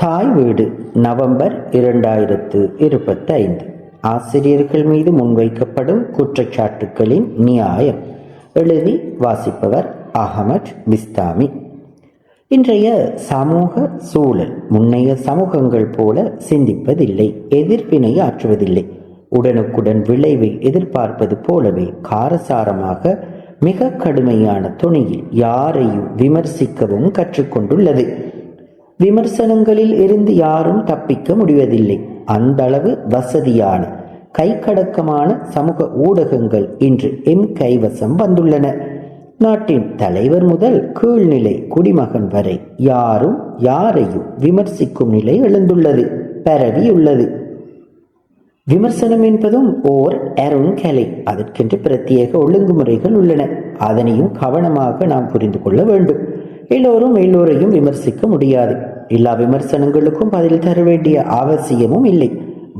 தாய் வீடு நவம்பர் இரண்டாயிரத்து இருபத்தைந்து. ஆசிரியர்கள் மீது முன்வைக்கப்படும் குற்றச்சாட்டுக்களின் நியாயம். எழுதி வாசிப்பவர் அகமட் பிஸ்தாமி. இன்றைய சமூக சூழல் முன்னைய சமூகங்கள் போல சிந்திப்பதில்லை எதிர்வினை ஆற்றுவதில்லை. உடனுக்குடன் விளைவை எதிர்பார்ப்பது போலவே காரசாரமாக மிக கடுமையான துணியில் யாரையும் விமர்சிக்கவும் கற்றுக்கொண்டுள்ளது. விமர்சனங்களில் இருந்து யாரும் தப்பிக்க முடிவதில்லை. அந்த அளவு வசதியான கைக்கடக்கமான சமூக ஊடகங்கள் இன்று எம் கைவசம் வந்துள்ளன. நாட்டின் தலைவர் முதல் கீழ்நிலை குடிமகன் வரை யாரும் யாரையும் விமர்சிக்கும் நிலை எழுந்துள்ளது பரவியுள்ளது விமர்சனம் என்பதும் ஓர் அருண்கலை அதற்கென்று பிரத்யேக ஒழுங்குமுறைகள் உள்ளன. அதனையும் கவனமாக நாம் புரிந்து கொள்ள வேண்டும். எல்லோரும் எல்லோரையும் விமர்சிக்க முடியாது. எல்லா விமர்சனங்களுக்கும் பதில் தர வேண்டிய அவசியமும் இல்லை.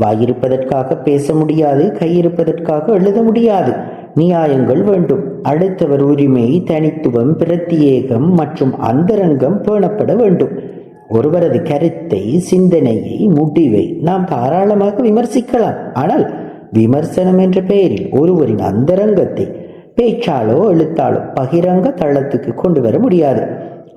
வாயிருப்பதற்காக பேச முடியாது கையிருப்பதற்காக எழுத முடியாது. நியாயங்கள் வேண்டும். அடுத்தவர் உரிமை தனித்துவம் பிரத்யேகம் மற்றும் அந்தரங்கம் பேணப்பட வேண்டும். ஒருவரது கருத்தை சிந்தனையை முடிவை நாம் தாராளமாக விமர்சிக்கலாம். ஆனால் விமர்சனம் என்ற பெயரில் ஒருவரின் அந்தரங்கத்தை பேச்சாலோ எழுத்தாலோ பகிரங்க தளத்துக்கு கொண்டு வர முடியாது.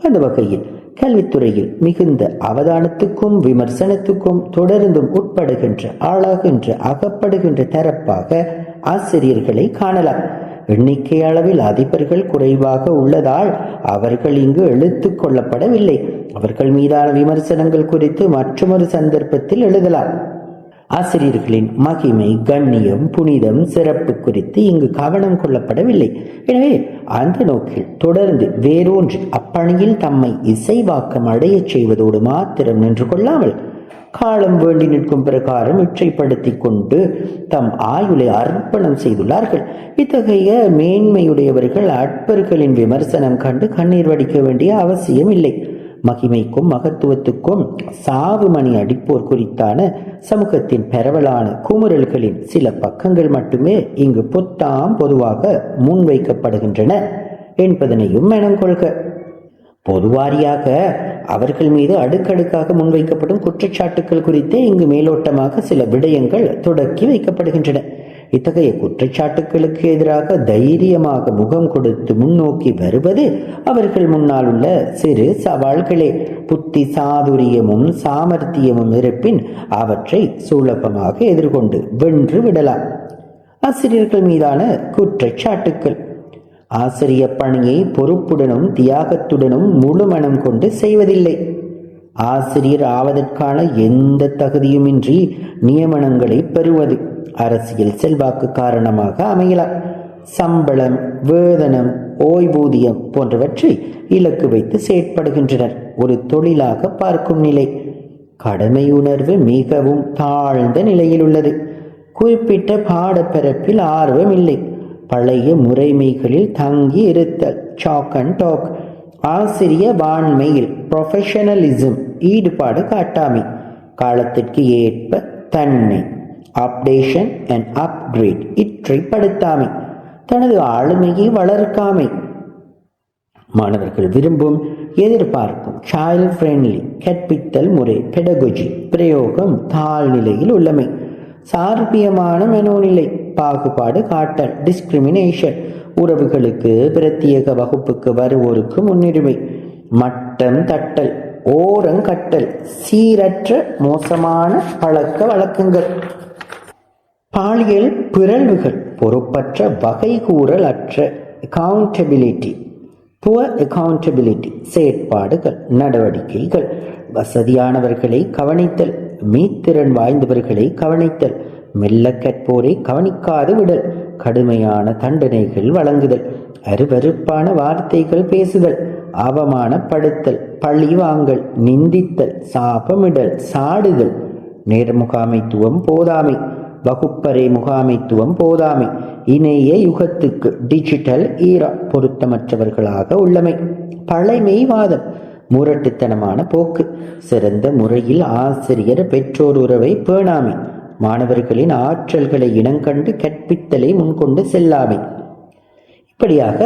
அந்த வகையில் கல்வித்துறையில் மிகுந்த அவதானத்துக்கும் விமர்சனத்துக்கும் தொடர்ந்தும் உட்படுகின்ற ஆளாகின்ற அகப்படுகின்ற தரப்பாக ஆசிரியர்களை காணலாம். எண்ணிக்கை அளவில் அதிபர்கள் குறைவாக உள்ளதால் அவர்கள் இங்கு எழுத்து கொள்ளப்படவில்லை. அவர்கள் மீதான விமர்சனங்கள் குறித்து மற்றொரு சந்தர்ப்பத்தில் எழுதலாம். ஆசிரியர்களின் மகிமை கண்ணியம் புனிதம் சிறப்பு குறித்து இங்கு கவனம் கொள்ளப்படவில்லை. எனவே அந்த நோக்கில் தொடர்ந்து வேறொன்று அப்பணியில் தம்மை இசைவாக்கம் அடையச் செய்வதோடு மாத்திரம் நின்று கொள்ளாமல் காலம் வேண்டி நிற்கும் பிரகாரம் இச்சைப்படுத்தி கொண்டு தம் ஆயுளை அர்ப்பணம் செய்துள்ளார்கள். இத்தகைய மேன்மையுடையவர்கள் அற்பர்களின் விமர்சனம் கண்டு கண்ணீர் வடிக்க வேண்டிய அவசியம் இல்லை மகிமைக்கும் மகத்துவத்துக்கும் சாவு மணி அடிப்போர் குறித்தான சமூகத்தின் பரவலான குமுறல்களின் சில பக்கங்கள் மட்டுமே இங்கு பொத்தாம் பொதுவாக முன்வைக்கப்படுகின்றன என்பதனையும் மனம் கொள்க. பொதுவாரியாக அவர்கள் மீது அடுக்கடுக்காக முன்வைக்கப்படும் குற்றச்சாட்டுகள் குறித்தே இங்கு மேலோட்டமாக சில விடயங்கள் தொடக்கி வைக்கப்படுகின்றன. இத்தகைய குற்றச்சாட்டுகளுக்கு எதிராக தைரியமாக முகம் கொடுத்து முன்னோக்கி வருவது அவர்கள் முன்னால் உள்ள சிறு சவால்களே. புத்தி சாதுரியமும் சாமர்த்தியமும் இருப்பின் அவற்றை சுலபமாக எதிர்கொண்டு வென்று விடலாம். ஆசிரியர்கள் மீதான குற்றச்சாட்டுக்கள். ஆசிரிய பணியை பொறுப்புடனும் தியாகத்துடனும் முழுமணம் கொண்டு செய்வதில்லை. ஆசிரியர் ஆவதற்கான எந்த தகுதியுமின்றி நியமனங்களை பெறுவது. அரசியல் செல்வாக்கு காரணமாக அமையலாம். சம்பளம் வேதனம் ஓய்வூதியம் போன்றவற்றை இலக்கு வைத்து செயற்படுகின்றனர். ஒரு தொழிலாக பார்க்கும் நிலை. கடமை உணர்வு மிகவும் தாழ்ந்த நிலையில் உள்ளது. குறிப்பிட்ட பாடப்பரப்பில் ஆர்வம் இல்லை பழைய முறைமைகளில் தங்கி இருத்தல் சாக் அண்ட் டாக் ஆசிரிய வான்மையில் ப்ரொஃபஷனலிசம் ஈடுபாடு காட்டாமை காலத்திற்கு ஏற்ப தன்னை அப்டேஷன் அண்ட் அப்கிரேட் இற்றைப்படுத்தாமை தனது ஆளுமையை வளர்க்காமை. மாணவர்கள் விரும்பும் எதிர்பார்க்கும் சைல்ட் ஃப்ரெண்ட்லி கற்பித்தல் முறை பெடகோஜி பிரயோகம் தாழ்நிலையில் உள்ளமை. சார்பியமான மெனோநிலை பாகுபாடு காட்டல் டிஸ்கிரிமினேஷன் உறவுகளுக்கு பிரத்யேக வகுப்புக்கு வருவோருக்கு முன்னுரிமை. மட்டம் தட்டல் ஓரங்கட்டல் சீரற்ற மோசமான பழக்க வழக்கங்கள். பாலியல் பிறழ்வுகள் பொறுப்பற்ற வகைகூறல் அற்ற அக்கவுண்டபிலிட்டி புவர் அக்கவுண்டபிலிட்டி செயற்பாடுகள் நடவடிக்கைகள் வசதியானவர்களை கவனித்தல் மீத்திறன் வாய்ந்தவர்களை கவனித்தல் மெல்ல கற்போரை கவனிக்காது விடல் கடுமையான தண்டனைகள் வழங்குதல் அருவருப்பான வார்த்தைகள் பேசுதல் அவமானப்படுத்தல் பழி வாங்கல் நிந்தித்தல் சாபமிடல் சாடுதல் நேர்முகாமைத்துவம் போதாமை வகுப்பறை முகாமைத்துவம் போதாமை. இணைய யுகத்துக்கு டிஜிட்டல் ஈரா பொருத்தமற்றவர்களாக உள்ளமை. பழைமைவாதம் முரட்டுத்தனமான போக்கு. சிறந்த முறையில் ஆசிரியர் பெற்றோர் உறவை பேணாமை. மாணவர்களின் ஆற்றல்களை இனங்கண்டு கற்பித்தலை முன்கொண்டு செல்லாமை. இப்படியாக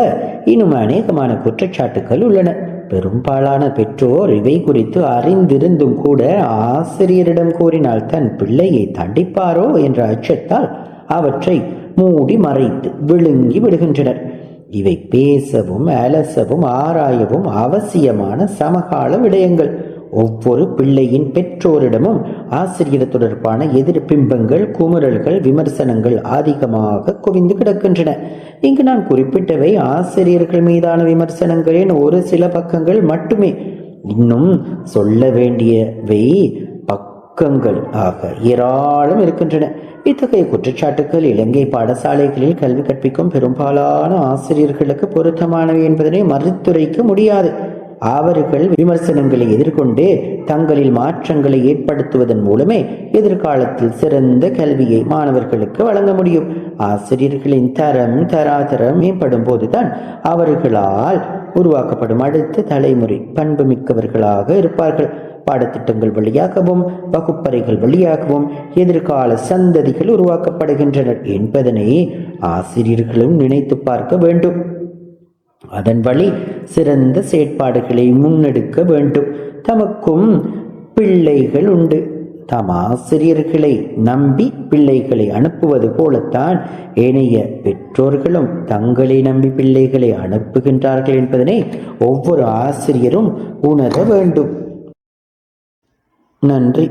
இன்னும் அநேகமான குற்றச்சாட்டுகள் உள்ளன. பெரும்பாலான பெற்றோர் இவை குறித்து அறிந்திருந்தும் கூட ஆசிரியரிடம் கூறினால் தன் பிள்ளையை தண்டிப்பாரோ? என்ற அச்சத்தால் அவற்றை மூடி மறைத்து விழுங்கி விடுகின்றனர். இவை பேசவும் அலசவும் ஆராயவும் அவசியமான சமகால விடயங்கள். ஒவ்வொரு பிள்ளையின் பெற்றோரிடமும் ஆசிரியர் தொடர்பான எதிர்பிம்பங்கள் குமுறல்கள் விமர்சனங்கள் ஆதிக்கமாக குவிந்து கிடக்கின்றன. இங்கு நான் குறிப்பிட்டவை ஆசிரியர்கள் மீதான விமர்சனங்களின் ஒரு சில பக்கங்கள் மட்டுமே. இன்னும் சொல்ல வேண்டியவை பக்கங்கள் ஆக ஏராளம் இருக்கின்றன. இத்தகைய குற்றச்சாட்டுக்கள் இலங்கை பாடசாலைகளில் கல்வி கற்பிக்கும் பெரும்பாலான ஆசிரியர்களுக்கு பொருத்தமானவை என்பதனை மறுத்துரைக்க முடியாது. அவர்கள் விமர்சனங்களை எதிர்கொண்டு தங்களில் மாற்றங்களை ஏற்படுத்துவதன் மூலமே எதிர்காலத்தில் சிறந்த கல்வியை மாணவர்களுக்கு வழங்க முடியும். ஆசிரியர்களின் தரம் தராதரம் மேம்படும் போதுதான் அவர்களால் உருவாக்கப்படும் அடுத்த தலைமுறை பண்புமிக்கவர்களாக இருப்பார்கள். பாடத்திட்டங்கள் வழியாகவும் வகுப்பறைகள் வழியாகவும் எதிர்கால சந்ததிகள் உருவாக்கப்படுகின்றனர் என்பதனை ஆசிரியர்களும் நினைத்து பார்க்க வேண்டும். அதன் வழி சிறந்த செயற்பாடுகளை முன்னெடுக்க வேண்டும். தமக்கும் பிள்ளைகள் உண்டு. தம் ஆசிரியர்களை நம்பி பிள்ளைகளை அனுப்புவது போலத்தான் ஏனைய பெற்றோர்களும் தங்களை நம்பி பிள்ளைகளை அனுப்புகின்றார்கள் என்பதனை ஒவ்வொரு ஆசிரியரும் உணர வேண்டும். நன்றி.